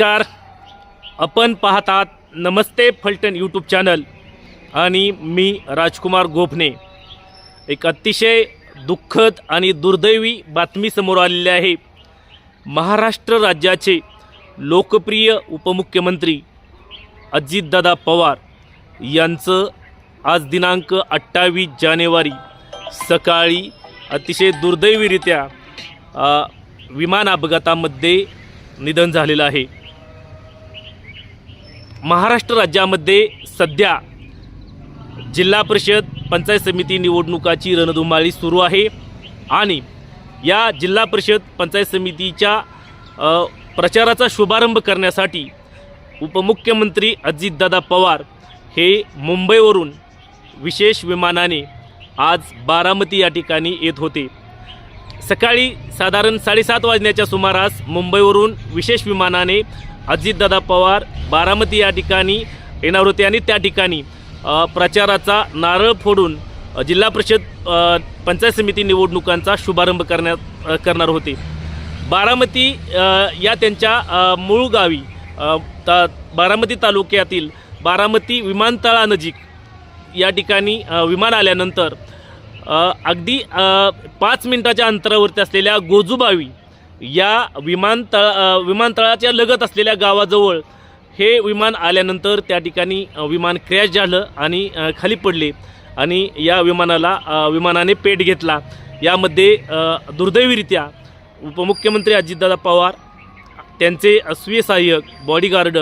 नमस्कार. आपण पाहतात नमस्ते फलटण यूट्यूब चॅनल आणि मी राजकुमार गोफणे एक अतिशय दुःखद आणि दुर्दैवी बातमी समोर आलेली आहे. महाराष्ट्र राज्याचे लोकप्रिय उपमुख्यमंत्री अजितदादा पवार यांचं आज दिनांक अठ्ठावीस जानेवारी सकाळी अतिशय दुर्दैवीरित्या विमान अपघातामध्ये निधन झालेलं आहे. महाराष्ट्र राज्यामध्ये सध्या जिल्हा परिषद पंचायत समिती निवडणुकाची रणधुमाळी सुरू आहे. आणि या जिल्हा परिषद पंचायत समितीच्या प्रचाराचा शुभारंभ करण्यासाठी उपमुख्यमंत्री अजितदादा पवार हे मुंबईवरून विशेष विमानाने आज बारामती या ठिकाणी येत होते. सकाळी साधारण साडेसात वाजण्याच्या सुमारास मुंबईवरून विशेष विमानाने अजितदादा पवार बारामती या ठिकाणी येणार होते आणि त्या ठिकाणी प्रचाराचा नारळ फोडून जिल्हा परिषद पंचायत समिती निवडणुकांचा शुभारंभ करण्यात करणार होते. बारामती या त्यांच्या मूळ गावी ता बारामती तालुक्यातील बारामती विमानतळानजीक या ठिकाणी विमान आल्यानंतर अगदी पाच मिनिटाच्या अंतरावरती असलेल्या गोजूबावी या विमानतळ विमानतळाच्या लगत असलेल्या गावाजवळ हे विमान आल्यानंतर त्या ठिकाणी विमान क्रॅश झालं आणि खाली पडले आणि या विमानाला विमानाने पेट घेतला. यामध्ये दुर्दैवीरित्या उपमुख्यमंत्री अजितदादा पवार त्यांचे स्वीय सहाय्यक बॉडीगार्ड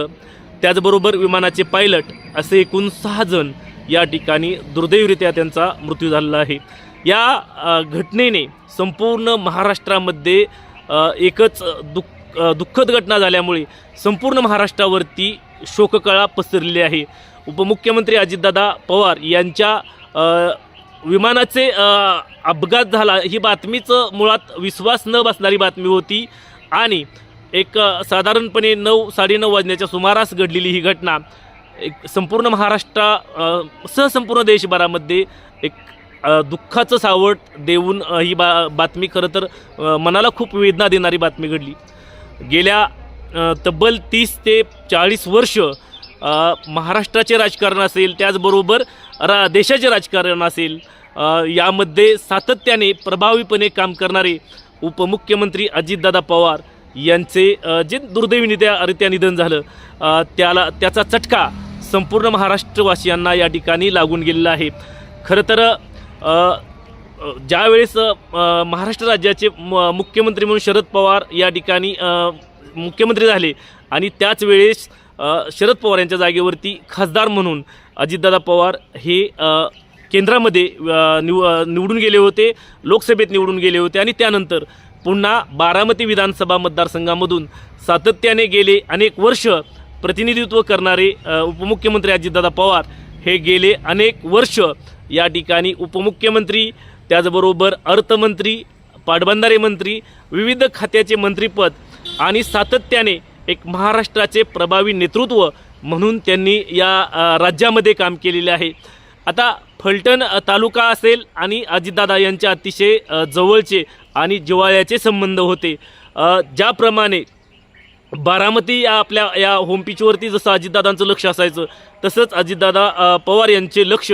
त्याचबरोबर विमानाचे पायलट असे एकूण सहा जण या ठिकाणी दुर्दैवरित्या त्यांचा मृत्यू झालेला आहे. या घटनेने संपूर्ण महाराष्ट्रामध्ये एकच दुःख दुःखद घटना झाल्यामुळे संपूर्ण महाराष्ट्रावरती शोककळा पसरलेली आहे. उपमुख्यमंत्री अजितदादा पवार यांच्या विमानाचे अपघात झाला. ही बातमीच मुळात विश्वास न बसणारी बातमी होती आणि एक साधारणपणे नऊ साडेनऊ वाजण्याच्या सुमारास घडलेली ही घटना एक संपूर्ण महाराष्ट्र सहसंपूर्ण सह संपूर्ण देशभरामध्ये एक दुःखाचं सावट देऊन ही बा बातमी खरं तर मनाला खूप वेदना देणारी बातमी घडली. गेल्या तब्बल तीस ते चाळीस वर्ष महाराष्ट्राचे राजकारण असेल त्याचबरोबर रा देशाचे राजकारण असेल यामध्ये सातत्याने प्रभावीपणे काम करणारे उपमुख्यमंत्री अजितदादा पवार यांचे जे दुर्दैवीरित्या रित्या निधन झालं त्याला त्याचा चटका संपूर्ण महाराष्ट्रवासियांना या ठिकाणी लागून गेलेला आहे. खरं तर ज्यावेळेस महाराष्ट्र राज्याचे म- मुख्यमंत्री म्हणून शरद पवार या ठिकाणी मुख्यमंत्री झाले आणि त्याच वेळेस शरद पवार यांच्या जागेवरती खासदार म्हणून अजितदादा पवार हे केंद्रामध्ये निव निवडून गेले होते लोकसभेत निवडून गेले होते आणि त्यानंतर पुन्हा बारामती विधानसभा मतदारसंघामधून सातत्याने गेले अनेक वर्ष प्रतिनिधित्व करणारे उपमुख्यमंत्री अजितदादा पवार हे गेले अनेक वर्ष या ठिकाणी उपमुख्यमंत्री त्याचबरोबर अर्थमंत्री पाटबंधारे मंत्री विविध खात्याचे मंत्रीपद आणि सातत्याने एक महाराष्ट्राचे प्रभावी नेतृत्व म्हणून त्यांनी या राज्यामध्ये काम केलेले आहे. आता फलटण तालुका असेल आणि अजितदादा यांच्या अतिशय जवळचे आणि जिव्हाळ्याचे संबंध होते. ज्याप्रमाणे बारामती या आपल्या या होमपिचवरती जसं अजितदादांचं लक्ष असायचं तसंच अजितदादा पवार यांचे लक्ष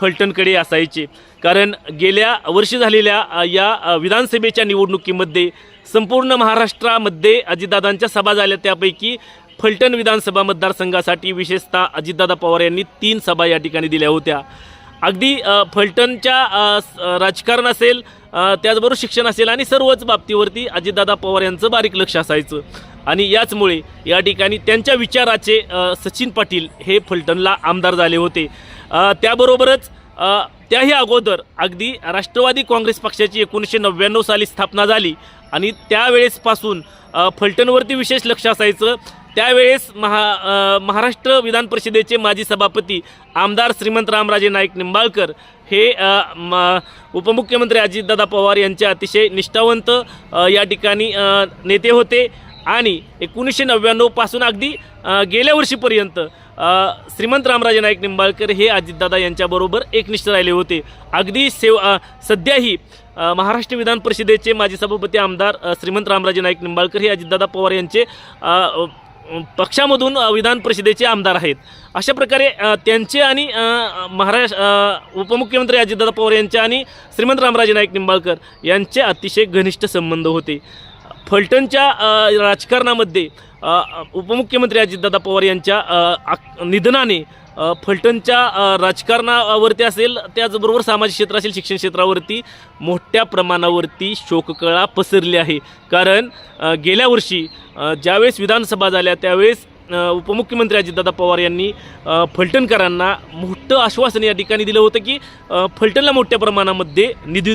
फलटणकडे असायचे. कारण गेल्या वर्षी झालेल्या या विधानसभेच्या निवडणुकीमध्ये संपूर्ण महाराष्ट्रामध्ये अजितदादांच्या सभा झाल्या. त्यापैकी फलटण विधानसभा मतदारसंघासाठी विशेषतः अजितदादा पवार यांनी तीन सभा या ठिकाणी दिल्या होत्या. अगदी फलटणच्या राजकारण असेल त्याचबरोबर शिक्षण असेल आणि सर्वच बाबतीवरती अजितदादा पवार यांचं बारीक लक्ष असायचं. आणि याचमुळे या ठिकाणी त्यांच्या विचाराचे सचिन पाटील हे फलटणला आमदार झाले होते. त्याबरोबरच त्याही अगोदर अगदी राष्ट्रवादी काँग्रेस पक्षाची एकोणीसशे नव्याण्णव साली स्थापना झाली आणि त्यावेळेसपासून फलटणवरती विशेष लक्ष असायचं. त्यावेळेस महा महाराष्ट्र विधान परिषदेचे माजी सभापती आमदार श्रीमंत रामराजे नाईक निंबाळकर हे म- उपमुख्यमंत्री अजितदादा पवार यांचे अतिशय निष्ठावंत या ठिकाणी नेते होते. आणि एकोणीसशे नव्याण्णवपासून अगदी गेल्या वर्षीपर्यंत श्रीमंत रामराजे नाईक निंबाळकर हे अजितदादा यांच्याबरोबर एकनिष्ठ राहिले होते. अगदी सेव सध्याही महाराष्ट्र विधान परिषदेचे माजी सभापती आमदार श्रीमंत रामराजे नाईक निंबाळकर हे अजितदादा पवार यांचे पक्षामधून विधान परिषदेचे आमदार आहेत. अशा प्रकारे त्यांचे आणि महाराष्ट्र उपमुख्यमंत्री अजितदादा पवार यांचे आणि श्रीमंत रामराजे नाईक निंबाळकर यांचे अतिशय घनिष्ठ संबंध होते. फलटणच्या राजकारणामध्ये उपमुख्यमंत्री अजितदादा पवार यांच्या निधनाने फलटणच्या राजकारणावरती असेल त्याचबरोबर सामाजिक क्षेत्र असेल शिक्षण क्षेत्रावरती मोठ्या प्रमाणावरती शोककळा पसरली आहे. कारण गेल्या वर्षी ज्यावेळेस विधानसभा झाल्या त्यावेळेस उपमुख्यमंत्री अजितदादा पवार यांनी फलटणकरांना मोठं आश्वासन या ठिकाणी दिलं होतं की फलटणला मोठ्या प्रमाणामध्ये निधी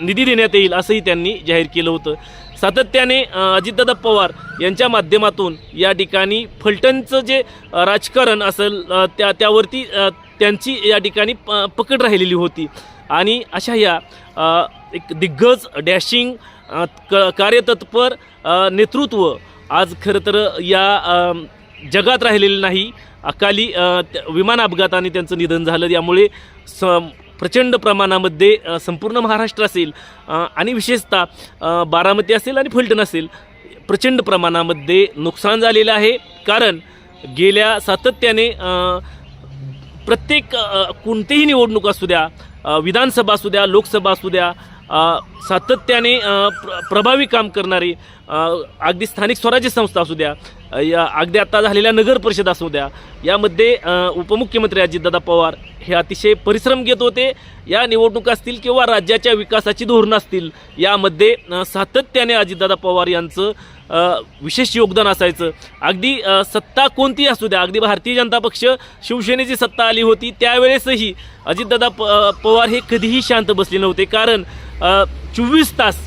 निधी देण्यात येईल असंही त्यांनी जाहीर केलं होतं. सातत्याने अजितदादा पवार यांच्या माध्यमातून या ठिकाणी फलटणचं जे राजकारण असेल त्या त्यावरती त्यांची या ठिकाणी प पकड राहिलेली होती. आणि अशा या एक दिग्गज डॅशिंग क कार्यतत्पर नेतृत्व आज खरं तर या जगात राहिलेलं नाही. अकाली विमान अपघाताने त्यांचं निधन झालं. यामुळे स प्रचंड प्रमाणामध्ये संपूर्ण महाराष्ट्र असेल आणि विशेषतः बारामती असेल आणि फलटण असेल प्रचंड प्रमाणामध्ये नुकसान झालेलं आहे. कारण गेल्या सातत्याने प्रत्येक कोणतीही निवडणूक असू द्या विधानसभा असू द्या लोकसभा असू द्या सातत्याने प्र प्रभावी काम करणारी अगदी स्थानिक स्वराज्य संस्था असू द्या या अगदी आता झालेल्या नगर परिषद असू द्या यामध्ये उपमुख्यमंत्री अजितदादा पवार हे अतिशय परिश्रम घेत होते. या निवडणुका असतील किंवा राज्याच्या विकासाची धोरणं असतील यामध्ये सातत्याने अजितदादा पवार यांचं विशेष योगदान असायचं. अगदी सत्ता कोणती असू द्या अगदी भारतीय जनता पक्ष शिवसेनेची सत्ता आली होती त्यावेळेसही अजितदादा प पवार हे कधीही शांत बसले नव्हते. कारण चोवीस तास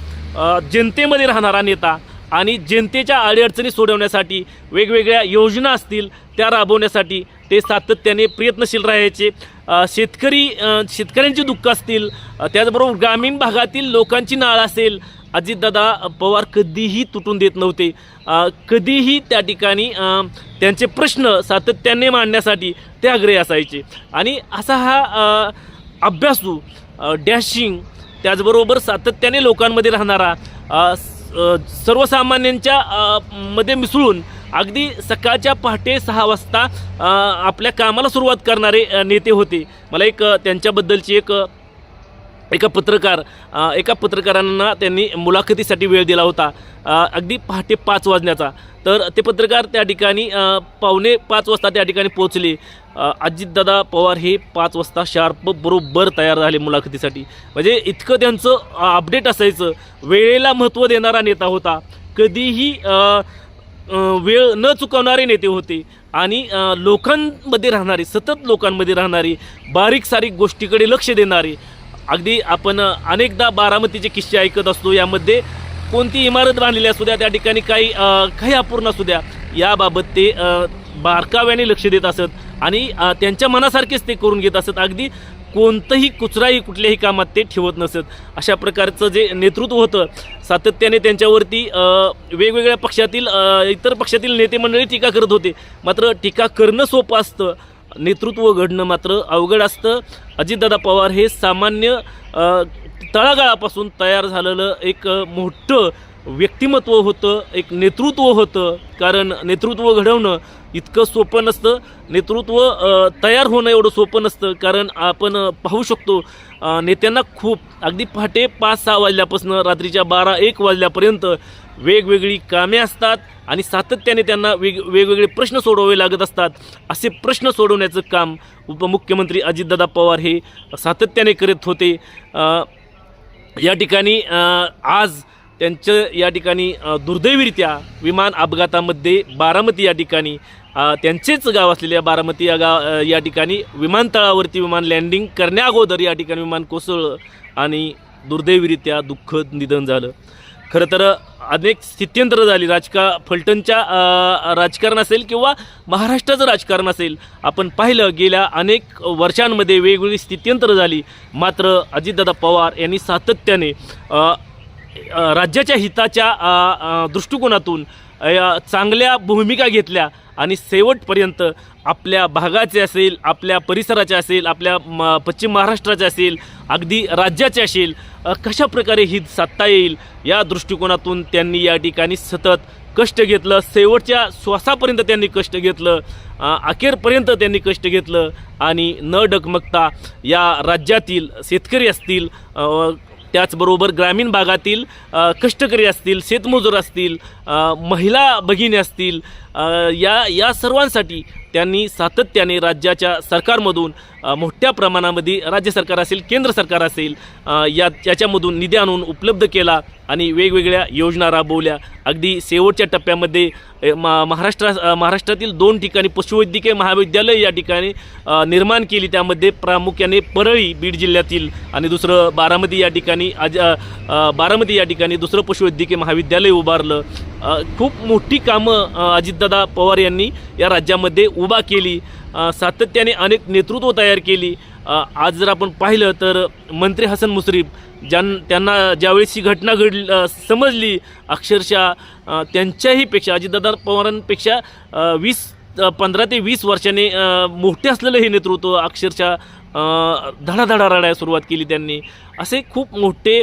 जनतेमध्ये राहणारा नेता आणि जनतेच्या अडीअडचणी सोडवण्यासाठी वेगवेगळ्या योजना असतील त्या राबवण्यासाठी ते सातत्याने प्रयत्नशील राहायचे. शेतकरी शेतकऱ्यांची दुःख असतील त्याचबरोबर ग्रामीण भागातील लोकांची नाळ असेल अजितदादा पवार कधीही तुटून देत नव्हते. कधीही त्या ठिकाणी त्यांचे प्रश्न सातत्याने मांडण्यासाठी ते आग्रही असायचे. आणि असा हा अभ्यासू डॅशिंग त्याचबरोबर सातत्याने लोकांमध्ये राहणारा सर्वसामान्यांच्या मध्ये मिसळून अगदी सकाळच्या पहाटे सहा वाजता आपल्या कामाला सुरुवात करणारे नेते होते. मला एक त्यांच्याबद्दलची एक एका पत्रकार एका पत्रकारांना त्यांनी मुलाखतीसाठी वेळ दिला होता अगदी पहाटे पाच वाजण्याचा. तर ते पत्रकार त्या ठिकाणी पावणे पाच वाजता त्या ठिकाणी पोहोचले. अजितदादा पवार हे पाच वाजता शार्प बरोबर तयार झाले मुलाखतीसाठी. म्हणजे इतकं त्यांचं अपडेट असायचं. वेळेला महत्त्व देणारा नेता होता. कधीही वेळ न चुकवणारे नेते होते. आणि लोकांमध्ये राहणारे सतत लोकांमध्ये राहणारे बारीक सारीक गोष्टीकडे लक्ष देणारे अगदी आपण अनेकदा बारामतीचे किस्से ऐकत असतो यामध्ये कोणती इमारत बांधलेली असू द्या त्या ठिकाणी काही काही अपूर्ण असू द्या याबाबत ते बारकाव्याने लक्ष देत असत आणि त्यांच्या मनासारखेच ते करून घेत असत. अगदी कोणतंही कुचराही कुठल्याही कामात ते ठेवत नसत. अशा प्रकारचं जे नेतृत्व होतं सातत्याने त्यांच्यावरती वेगवेगळ्या पक्षातील इतर पक्षातील नेते मंडळी टीका करत होते. मात्र टीका करणं सोपं असतं. नेतृत्व घडणं मात्र अवघड असतं. अजितदादा पवार हे सामान्य तळागाळापासून तयार झालेलं एक मोठं व्यक्तिमत्व होतं एक नेतृत्व होतं. कारण नेतृत्व घडवणं इतकं सोपं नसतं. नेतृत्व तयार होणं एवढं सोपं नसतं. कारण आपण पाहू शकतो नेत्यांना खूप अगदी पहाटे पाच सहा वाजल्यापासून रात्रीच्या बारा एक वाजल्यापर्यंत वेगवेगळी कामे असतात आणि सातत्याने त्यांना वेग वेगवेगळे प्रश्न सोडवावे लागत असतात. असे प्रश्न सोडवण्याचं काम उपमुख्यमंत्री अजितदादा पवार हे सातत्याने करत होते. या ठिकाणी आज त्यांचं या ठिकाणी दुर्दैवीरित्या विमान अपघातामध्ये बारामती या ठिकाणी त्यांचेच गाव असलेल्या बारामती या गाव या ठिकाणी विमानतळावरती विमान लँडिंग करण्याअगोदर या ठिकाणी विमान कोसळलं आणि दुर्दैवीरित्या दुःखद निधन झालं. खरं तर अनेक स्थित्यंतर झाली. राजका फलटणच्या राजकारण असेल किंवा महाराष्ट्राचं राजकारण असेल आपण पाहिलं गेल्या अनेक वर्षांमध्ये वेगवेगळी स्थित्यंतर झाली. मात्र अजितदादा पवार यांनी सातत्याने राज्याच्या हिताच्या दृष्टिकोनातून चांगल्या भूमिका घेतल्या आणि शेवटपर्यंत आपल्या भागाचे असेल आपल्या परिसराचे असेल आपल्या म पश्चिम महाराष्ट्राचे असेल अगदी राज्याचे असेल कशा प्रकारे ही साधता येईल या दृष्टिकोनातून त्यांनी या ठिकाणी सतत कष्ट घेतलं शेवटच्या श्वासापर्यंत त्यांनी कष्ट घेतलं अखेरपर्यंत त्यांनी कष्ट घेतलं आणि न डगमगता या राज्यातील शेतकरी असतील त्याचबरोबर ग्रामीण भागातील कष्टकरी असतील शेतमजूर असतील महिला भगिनी असतील या या सर्वांसाठी त्यांनी सातत्याने राज्याच्या सरकारमधून मोठ्या प्रमाणामध्ये राज्य सरकार असेल केंद्र सरकार असेल या याच्यामधून निधी आणून उपलब्ध केला आणि वेगवेगळ्या योजना राबवल्या. अगदी शेवटच्या टप्प्यामध्ये मा महाराष्ट्रा महाराष्ट्रातील दोन ठिकाणी पशुवैद्यकीय महाविद्यालय या ठिकाणी निर्माण केली. त्यामध्ये प्रामुख्याने परळी बीड जिल्ह्यातील आणि दुसरं बारामती या ठिकाणी आज बारामती या ठिकाणी दुसरं पशुवैद्यकीय महाविद्यालय उभारलं. खूप मोठी कामं अजितदादा पवार यांनी या राज्यामध्ये उभा केली सातत्याने अनेक नेतृत्व तयार केली. आज जर आपण पाहिलं तर मंत्री हसन मुश्रीफ ज्यां त्यांना ज्यावेळेस ही घटना घडली समजली अक्षरशः त्यांच्याहीपेक्षा अजितदादा पवारांपेक्षा वीस पंधरा ते वीस वर्षाने मोठे असलेलं हे नेतृत्व अक्षरशः धडाधडा रडायला सुरुवात केली त्यांनी. असे खूप मोठे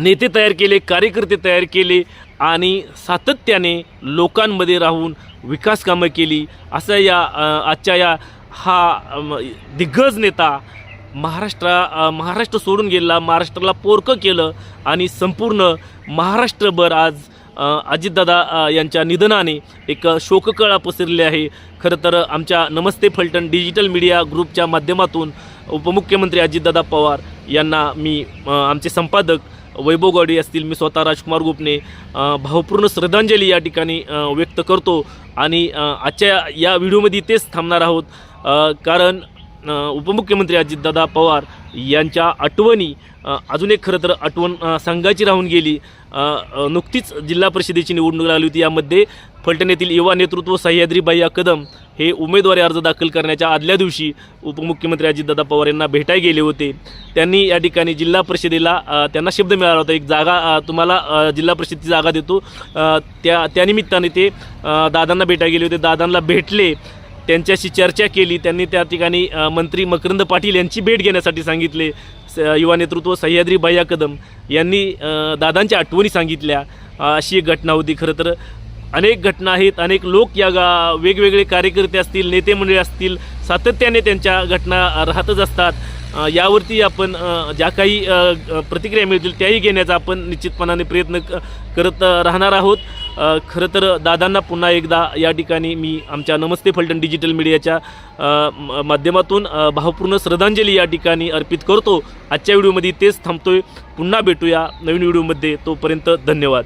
नेते तयार केले कार्यकर्ते तयार केले आणि सातत्याने लोकांमध्ये राहून विकास कामं केली. असं या आजच्या या हा दिग्गज नेता महाराष्ट्रा महाराष्ट्र सोडून गेला महाराष्ट्राला पोरकं केलं आणि संपूर्ण महाराष्ट्रभर आज अजितदादा यांच्या निधनाने एक शोककळा पसरली आहे. खरं तर आमच्या नमस्ते फलटण डिजिटल मीडिया ग्रुपच्या माध्यमातून उपमुख्यमंत्री अजितदादा पवार यांना मी आमचे संपादक वैभव गाडी असतील मी स्वतः राजकुमार गुपने भावपूर्ण श्रद्धांजली या ठिकाणी व्यक्त करतो. आणि आजच्या या व्हिडिओमध्ये तेच थांबणार आहोत. कारण उपमुख्यमंत्री अजितदादा पवार यांच्या आठवणी अजून एक खरं तर आठवण सांगायची राहून गेली. नुकतीच जिल्हा परिषदेची निवडणूक लागली होती. यामध्ये फलटण येथील युवा नेतृत्व सह्याद्रीबाई बाह्या कदम हे उमेदवारी अर्ज दाखल करण्याच्या आदल्या दिवशी उपमुख्यमंत्री अजितदादा पवार यांना भेटाय गेले होते. त्यांनी या ठिकाणी जिल्हा परिषदेला त्यांना शब्द मिळाला होता. एक जागा तुम्हाला जिल्हा परिषदेची जागा देतो. त्या त्यानिमित्ताने ते दादांना भेटाय गेले होते. दादांना भेटले. त्यांच्याशी चर्चा केली त्यांनी त्या ठिकाणी मंत्री मकरंद पाटील यांची भेट घेण्यासाठी सांगितले स- युवा नेतृत्व सह्याद्री भैया कदम यांनी दादांच्या आठवणी सांगितल्या. अशी एक घटना होती खरं तर. अनेक घटना आहेत अनेक लोक या गा वेगवेगळे कार्यकर्ते असतील नेते मंडळी असतील सातत्याने त्यांच्या घटना राहतच असतात. यावरती आपण ज्या काही प्रतिक्रिया मिळतील त्याही घेण्याचा आपण निश्चितपणाने प्रयत्न क- करत राहणार आहोत. खरं तर दादांना पुन्हा एकदा या ठिकाणी मी आमच्या नमस्ते फलटण डिजिटल मीडियाच्या माध्यमातून भावपूर्ण श्रद्धांजली या ठिकाणी अर्पित करतो. आजच्या व्हिडिओमध्ये तेच थांबतोय. पुन्हा भेटूया नवीन व्हिडिओमध्ये. तोपर्यंत धन्यवाद.